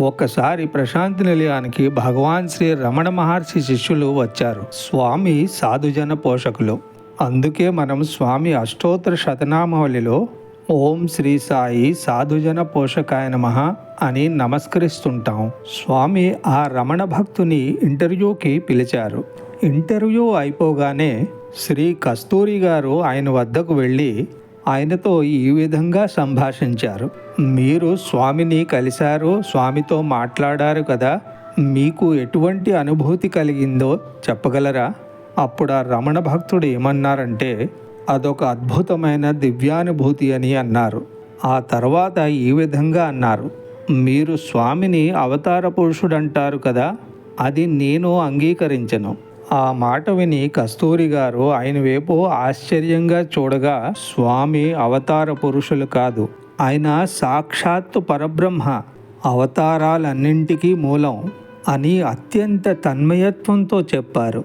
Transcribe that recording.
ఒక్కసారి ప్రశాంతి నిలయానికి భగవాన్ శ్రీ రమణ మహర్షి శిష్యులు వచ్చారు. స్వామి సాధుజన పోషకులు. అందుకే మనం స్వామి అష్టోత్తర శతనామావళిలో ఓం శ్రీ సాయి సాధుజన పోషకాయ నమః అని నమస్కరిస్తుంటాం. స్వామి ఆ రమణ భక్తుని ఇంటర్వ్యూకి పిలిచారు. ఇంటర్వ్యూ అయిపోగానే శ్రీ కస్తూరి గారు ఆయన వద్దకు వెళ్ళి ఆయనతో ఈ విధంగా సంభాషించారు. మీరు స్వామిని కలిశారు స్వామితో మాట్లాడారు కదా మీకు ఎటువంటి అనుభూతి కలిగిందో చెప్పగలరా? అప్పుడు ఆ రమణ భక్తుడు ఏమన్నారంటే అదొక అద్భుతమైన దివ్యానుభూతి అని అన్నారు. ఆ తర్వాత ఈ విధంగా అన్నారు మీరు స్వామిని అవతార పురుషుడంటారు కదా అది నేను అంగీకరించను. ఆ మాట విని కస్తూరి గారు ఆయన వైపు ఆశ్చర్యంగా చూడగా స్వామి అవతార పురుషులు కాదు. ఆయన సాక్షాత్తు పరబ్రహ్మ. అవతారాలన్నింటికీ మూలం అని అత్యంత తన్మయత్వంతో చెప్పారు.